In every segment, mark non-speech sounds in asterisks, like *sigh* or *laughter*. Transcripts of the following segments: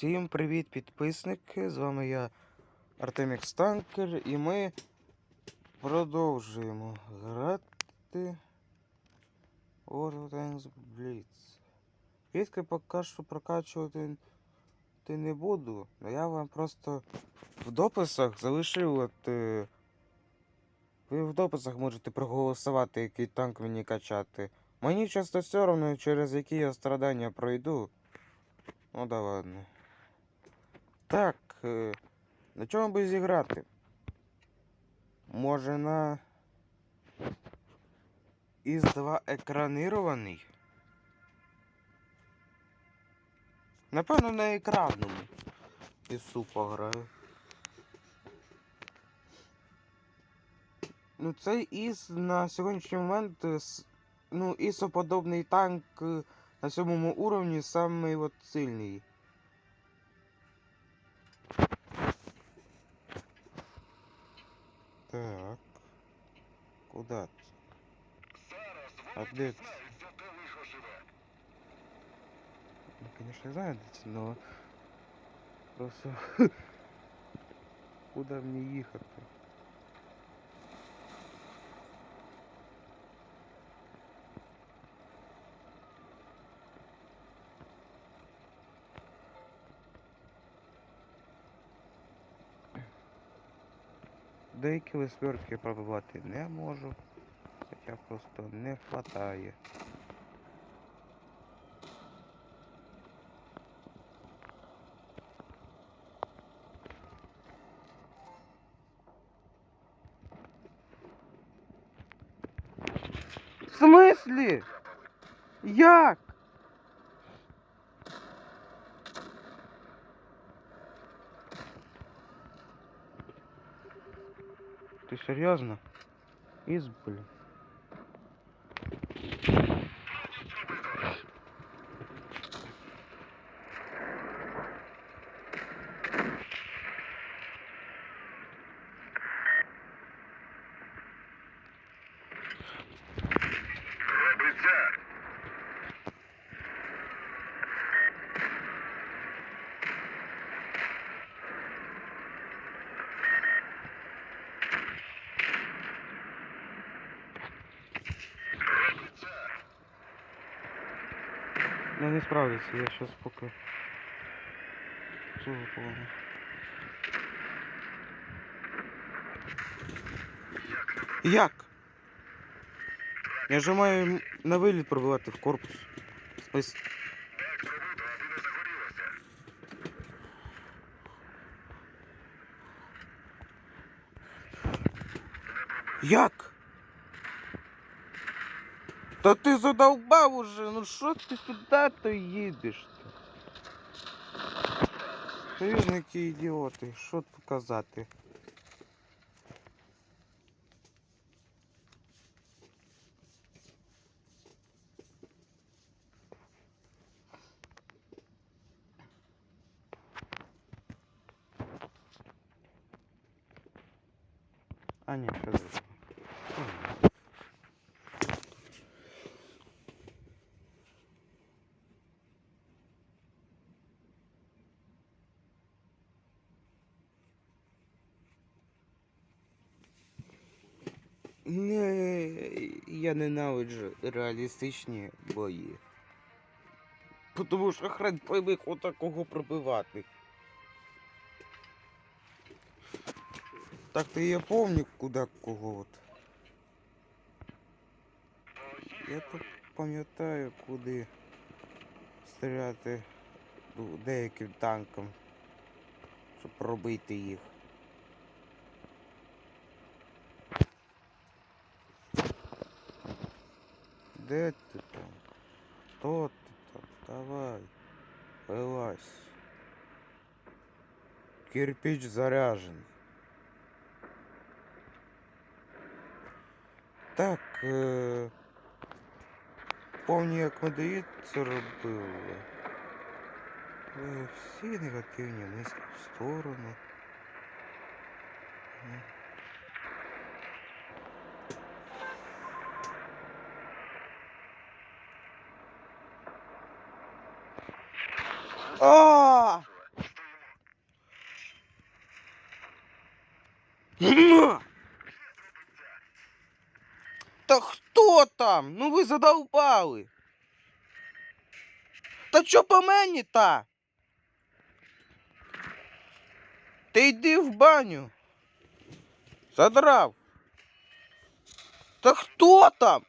Всім привіт, підписники! З вами я Артемік Станкер і ми продовжуємо грати World Tanks Blitz. Квітки поки що прокачувати ти не буду, але я вам просто в дописах залишив от. е, Ви в дописах можете проголосувати, який танк мені качати. Мені часто все одно, через які я страдання пройду. Ну да ладно. Так, е, на чому би зіграти? Може на із 2 екранірований? Напевно, на екранному. Ісу пограю. Ну, цей ІС на сьогоднішній момент е, ну, ісоподобний танк е, на сьомому уровні самий от сильний. Так. Куда? А де? Ну, конечно, знаю, но... Просто... *laughs* Куда мені їхати? Деякі висвертки пробивати не можу, хоча просто не хватає. В смислі? Як? Ти серйозно? Із, блін. Ну не справиться, я сейчас поки цього повинен. Як? Я же маю на виліт пробивати в корпус. Ось. Як? Та ти задовбав уже, ну що ти сюди то їдеш? то Союзники ідіоти, що тут казати? А ні, що Не, я ненавиджу реалістичні бої. Тому що хрен пойми, отакого пробивати. Так то я помню, куди кого от. Я тут пам'ятаю, куди стріляти ну, деяким танкам, щоб пробити їх. Де ти там? Хто ти там? Давай. Вилазь. Кирпич заряжен. Так. Е... Помню, як медоїд це робили. Е, Всі негативні мислі в сторону. О! Та хто там? Ну ви задовбали. Та чо по мені та? Ти йди в баню. Задрав. Та хто там?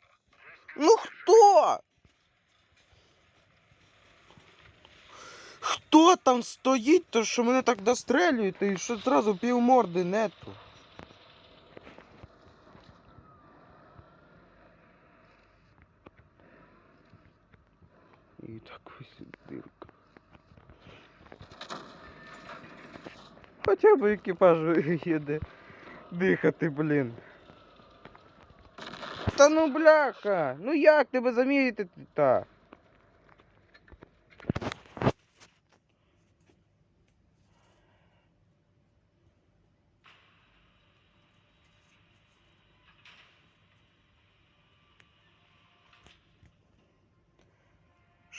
Ну хто? Хто там стоїть, то що мене так дострелюють, і що зразу півморди нету? І так ось дирка. Хоча б екіпаж *laughs* їде дихати, блін. Та ну бляха, ну як тебе замірити та?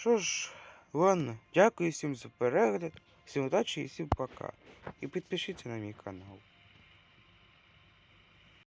Що ж, ладно, дякую всім за перегляд, всім удачі і всім пока. І підпишіться на мій канал.